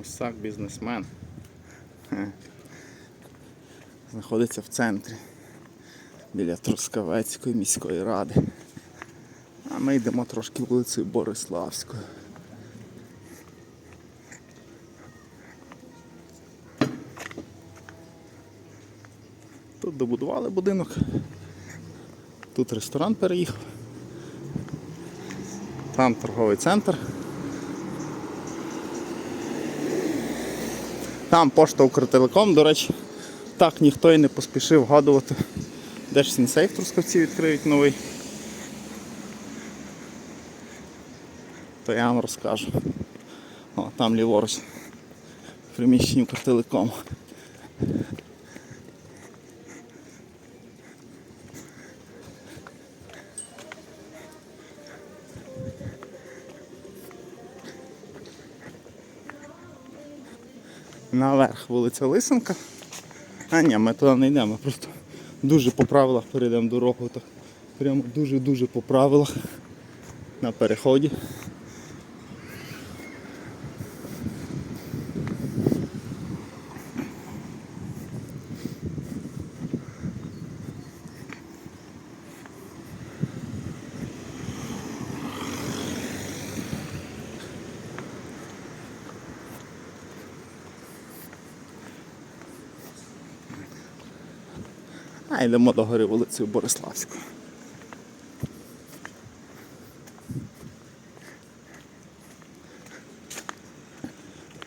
Ось бізнесмен. Знаходиться в центрі біля Трускавецької міської ради. А ми йдемо трошки вулицею Бориславською. Тут добудували будинок. Тут ресторан переїхав. Там торговий центр. Там пошта Укртелеком, до речі, так ніхто і не поспішив вгадувати, де ж сінсейф трускавці відкриють новий. То я вам розкажу. О, там ліворуч. В приміщенні Укртелекому. Наверх вулиця Лисенка. А ні, ми туди не йдемо, просто дуже по правилах перейдемо дорогу. Так. Прямо дуже-дуже по правилах на переході. А йдемо до гори вулицею Бориславською.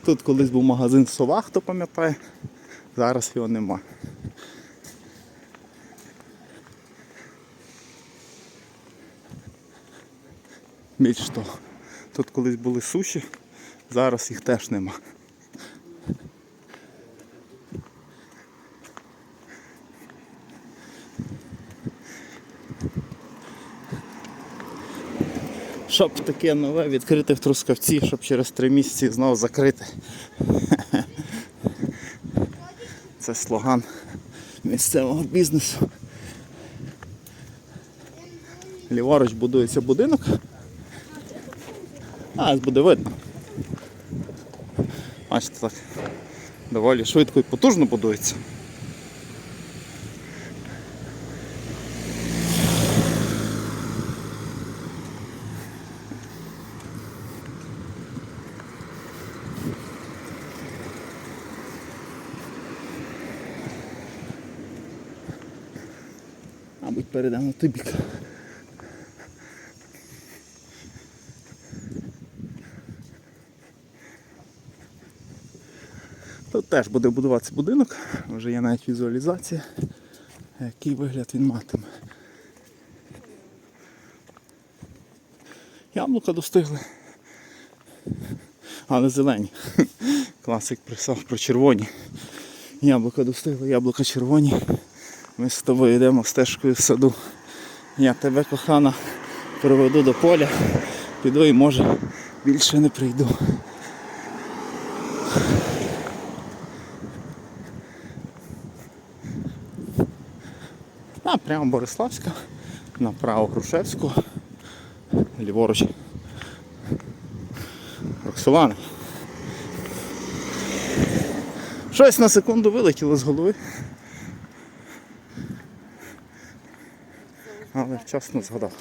Тут колись був магазин Сова, хто пам'ятає, зараз його нема. Більш того, тут колись були суші, зараз їх теж нема. Щоб таке нове відкрити в Трускавці, щоб через три місяці знову закрити. Це слоган місцевого бізнесу. Ліворуч будується будинок. А, буде видно. Бачите, так доволі швидко і потужно будується. Перейдемо на бік. Тут теж буде будуватися будинок, вже є навіть візуалізація, який вигляд він матиме. Яблука достигли. Але зелені. Класик писав про червоні. Яблука достигли, яблука червоні. Ми з тобою йдемо стежкою в саду. Я тебе, кохана, проведу до поля, піду і може більше не прийду. А прямо Бориславська, направо Грушевську, ліворуч. Роксолани. Щось на секунду вилетіло з голови. Але вчасно згадав.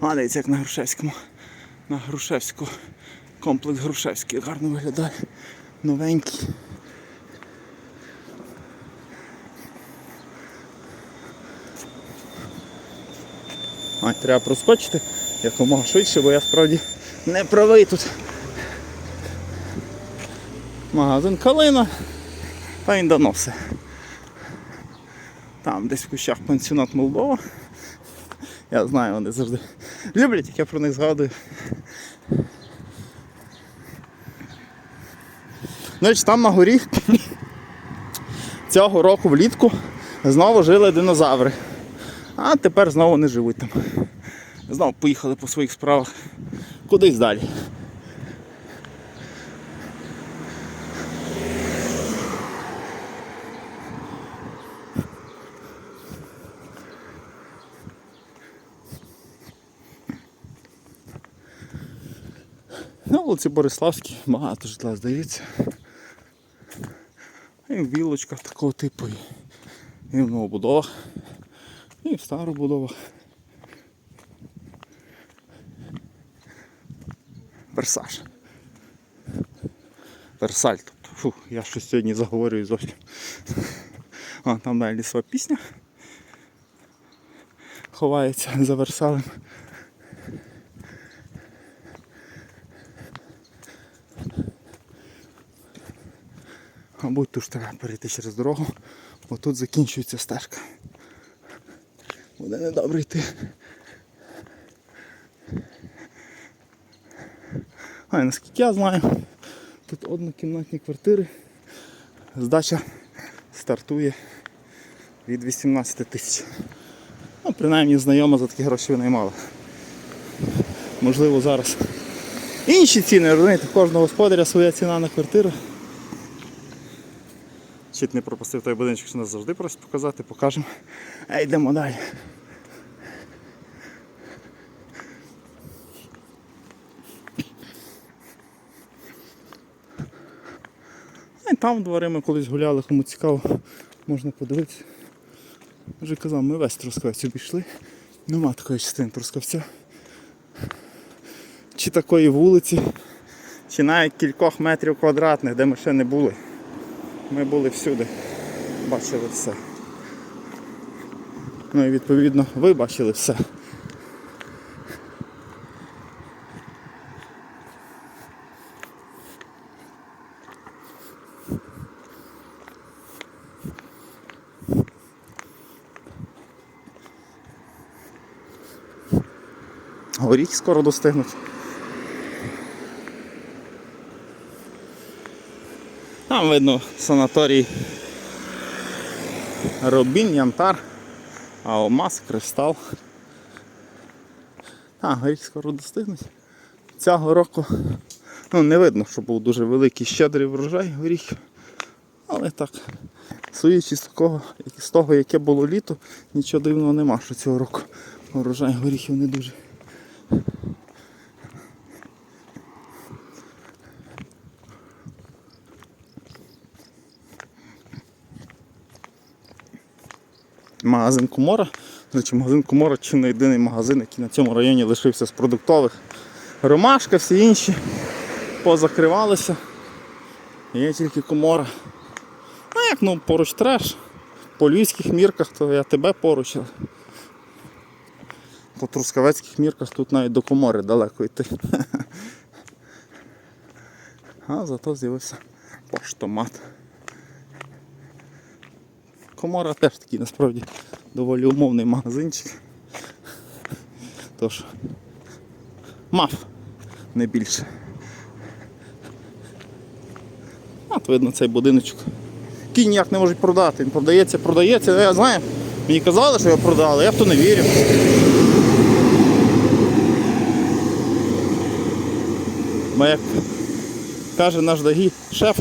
А дивіться, як на Грушевському. На Грушевську. Комплекс Грушевський гарно виглядає. Новенький. Ай, треба проскочити якомога швидше, бо я справді не правий тут. Магазин Калина. Та він все. Там десь в кущах пансіонат Молдова. Я знаю, вони завжди люблять, як я про них згадую. Значить, там на горі цього року влітку знову жили динозаври. А тепер знову не живуть там. Знову поїхали по своїх справах кудись далі. На вулиці Бориславській багато житла здається. І в білочках такого типу, і, в новобудовах, і в старобудовах. Версаж. Версаль. Тобто, фу, я щось сьогодні заговорюю зовсім. А, там далі лісова пісня. Ховається за Версалем. Мабуть, тут треба перейти через дорогу, бо тут закінчується стежка. Буде недобре йти. А, наскільки я знаю, тут однокімнатні квартири. Здача стартує від 18 тисяч. Ну, принаймні знайома за такі гроші винаймала. Можливо, зараз інші ціни, розумієте, кожного господаря своя ціна на квартиру. Чуть не пропустив той будиночок, що нас завжди просять показати, покажемо. А йдемо далі. А там двори ми колись гуляли, кому цікаво, можна подивитися. Вже казав, ми весь Трускавець обійшли. Нема такої частини Трускавця. Чи такої вулиці, чи навіть кількох метрів квадратних, де ми ще не були. Ми були всюди, бачили все. Ну і відповідно ви бачили все. Горіх скоро достигнуть. Там видно санаторій Робін, Янтар, Алмаз, Кристал. А, горіх скоро достигнуть. Цього року ну, не видно, що був дуже великий щедрий врожай горіхів. Але так, судячи з такого, з того, яке було літо, нічого дивного нема, що цього року врожай горіхів не дуже. Магазин Кумора. До речі, магазин Кумора чи не єдиний магазин, який на цьому районі лишився з продуктових. Ромашка, всі інші позакривалися. Є тільки Кумора. А як ну поруч треш. По львівських мірках, то я тебе поруч. По трускавецьких мірках тут навіть до комори далеко йти. А зато з'явився поштомат. Комора теж такий насправді доволі умовний магазинчик. Тож мав не більше. От видно цей будиночок. Кінь ніяк не можуть продати. Він продається, продається. Я знаю, мені казали, що його продали, я в то не вірю. Бо як каже наш Дагі, шеф,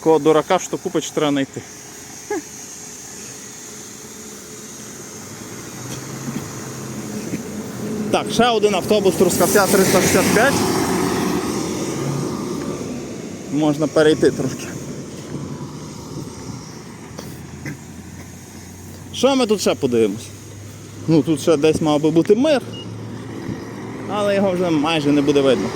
кого дурака, що купить, треба знайти. Так, ще один автобус Трускавця 365. Можна перейти трошки. Що ми тут ще подивимось? Ну тут ще десь мав би бути мир, але його вже майже не буде видно.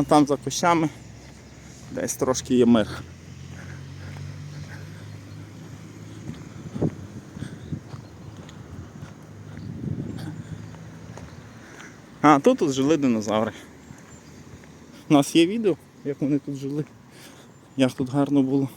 А там за кущами десь трошки є мир. А, тут тут жили динозаври. У нас є відео, як вони тут жили. Як тут гарно було.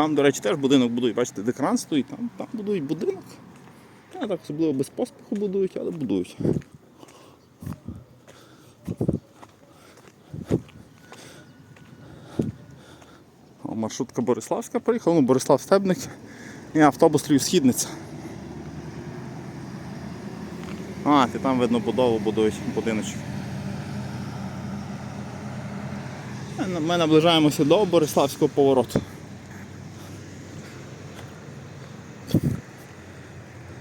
Там, до речі, теж будинок будують, бачите, де кран стоїть, там, там будують будинок. Не так особливо без поспіху будують, але будують. маршрутка Бориславська приїхала, ну Борислав Стебник і автобус Львів Східниця. А, ти там видно будову будують будиночок. Ми наближаємося до Бориславського повороту.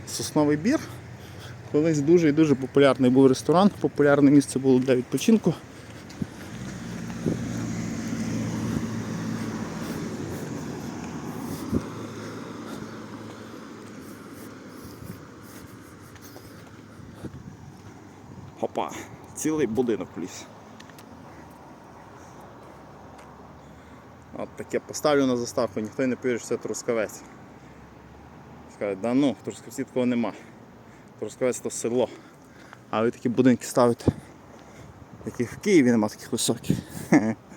Сосновий бір. Колись дуже і дуже популярний був ресторан, популярне місце було для відпочинку. Хопа, цілий будинок ліс. От таке поставлю на заставку, ніхто не повірить, що це трускавець. Скажуть, да ну, в Трускавці такого нема. Трускавець то село. А ви такі будинки ставите. Таких в Києві нема таких високих.